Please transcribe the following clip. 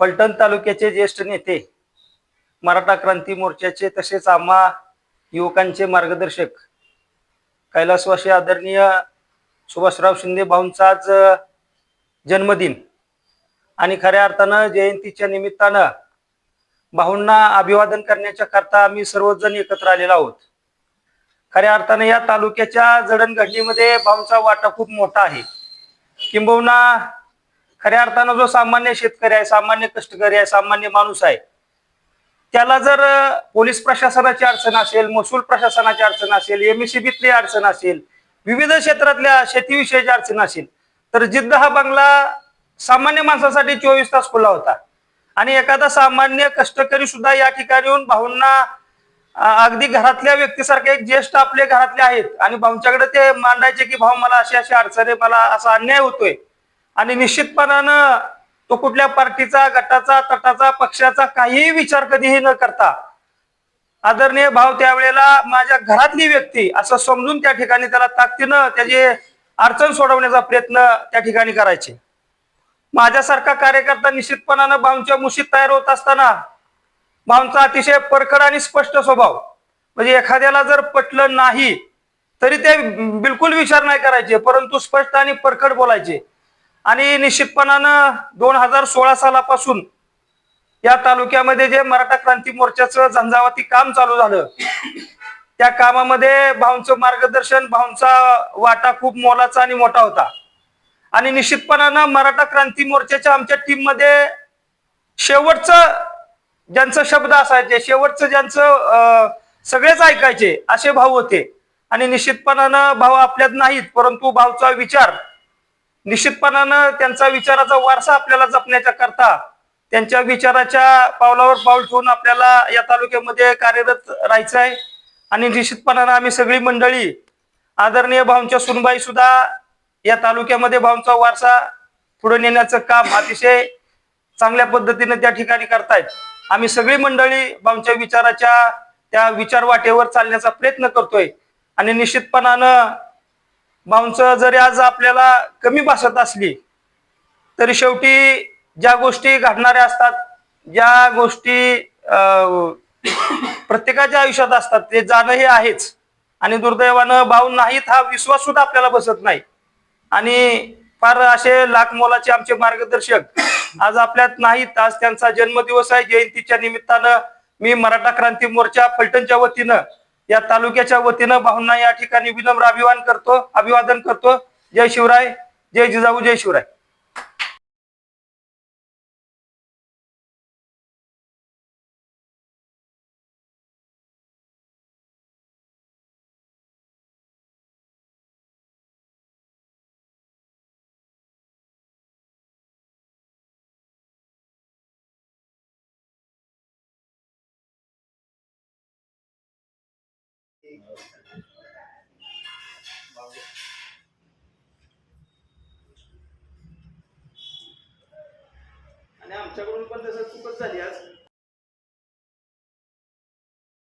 फलटण तालुक्याचे ज्येष्ठ नेते मराठा क्रांती मोर्चाचे तसेच आम्हा युवकांचे मार्गदर्शक कैलासवासी आदरणीय सुभाषराव शिंदे भाऊंचा आज जन्मदिन. आणि खऱ्या अर्थानं जयंतीच्या निमित्तानं भाऊंना अभिवादन करण्याच्या करता आम्ही सर्वजण एकत्र आलेलो आहोत. खऱ्या अर्थानं या तालुक्याच्या जडणघडणीमध्ये भाऊंचा वाटा खूप मोठा आहे. किंबहुना खऱ्या अर्थानं जो सामान्य शेतकरी आहे सामान्य कष्टकरी आहे सामान्य माणूस आहे त्याला जर पोलीस प्रशासनाची अडचण असेल महसूल प्रशासनाची अडचण असेल एमएससीबीतली अडचण असेल विविध क्षेत्रातल्या शेतीविषयीची अडचण असेल तर जिद्द हा बंगला सामान्य माणसासाठी चोवीस तास खुला होता. आणि एखादा सामान्य कष्टकरी सुद्धा या ठिकाणी येऊन भाऊंना अगदी घरातल्या व्यक्तीसारखे एक ज्येष्ठ आपले घरातले आहेत. आणि भाऊंच्याकडे ते मांडायचे की भाऊ मला अशी अशी अडचण आहे मला असा अन्याय होतोय. आणि निश्चितपणानं तो कुठल्या पार्टीचा गटाचा तटाचा पक्षाचा काहीही विचार कधीही न करता आदरणीय भाव त्यावेळेला माझ्या घरातली व्यक्ती असं समजून त्या ठिकाणी त्याला ताकदीनं त्याची अडचण सोडवण्याचा प्रयत्न त्या ठिकाणी करायचे. माझ्यासारखा कार्यकर्ता निश्चितपणानं भाऊंच्या मुशीत तयार होत असताना भाऊंचा अतिशय परखड आणि स्पष्ट स्वभाव म्हणजे एखाद्याला जर पटलं नाही तरी ते बिलकुल विचार नाही करायचे परंतु स्पष्ट आणि परखड बोलायचे. आणि निश्चितपणानं दोन हजार सोळा सालापासून या तालुक्यामध्ये जे मराठा क्रांती मोर्चाचं झंझावाती काम चालू झालं त्या कामामध्ये भाऊंचं मार्गदर्शन भाऊंचा वाटा खूप मोलाचा आणि मोठा होता. आणि निश्चितपणानं मराठा क्रांती मोर्चाच्या आमच्या टीममध्ये शेवटचं ज्यांचं शब्द असायचे शेवटचं ज्यांचं सगळेच ऐकायचे असे भाऊ होते. आणि निश्चितपणानं भाऊ आपल्यात नाहीत परंतु भाऊचा विचार निश्चितपणानं त्यांचा विचाराचा वारसा आपल्याला जपण्याच्या करता त्यांच्या विचाराच्या पावलावर पाऊल ठेवून आपल्याला या तालुक्यामध्ये कार्यरत राहायचं आहे. आणि निश्चितपणानं आम्ही सगळी मंडळी आदरणीय भाऊंच्या सुनबाई सुद्धा या तालुक्यामध्ये भाऊंचा वारसा पुढे नेण्याचं काम अतिशय चांगल्या पद्धतीने त्या ठिकाणी करतायत. आम्ही सगळी मंडळी भाऊंच्या विचाराच्या त्या विचार वाटेवर चालण्याचा प्रयत्न करतोय. आणि निश्चितपणानं भाऊंचं जरी आज आपल्याला कमी भासत असली तरी शेवटी ज्या गोष्टी घडणाऱ्या असतात ज्या गोष्टी प्रत्येकाच्या आयुष्यात असतात ते जाणं हे आहेच. आणि दुर्दैवानं भाऊ नाहीत हा विश्वास सुद्धा आपल्याला बसत नाही. आणि फार असे लाख मोलाचे आमचे मार्गदर्शक आज आपल्यात नाहीत. आज त्यांचा जन्मदिवस आहे. जयंतीच्या निमित्तानं मी मराठा क्रांती मोर्चा फलटणच्या वतीनं या तालुक्याच्या वतीनं भाऊंना या ठिकाणी विनम्र अभिवादन करतो अभिवादन करतो. जय शिवराय जय जिजाऊ जय शिवराय. आणि आमच्याकडून पण तसं चुकत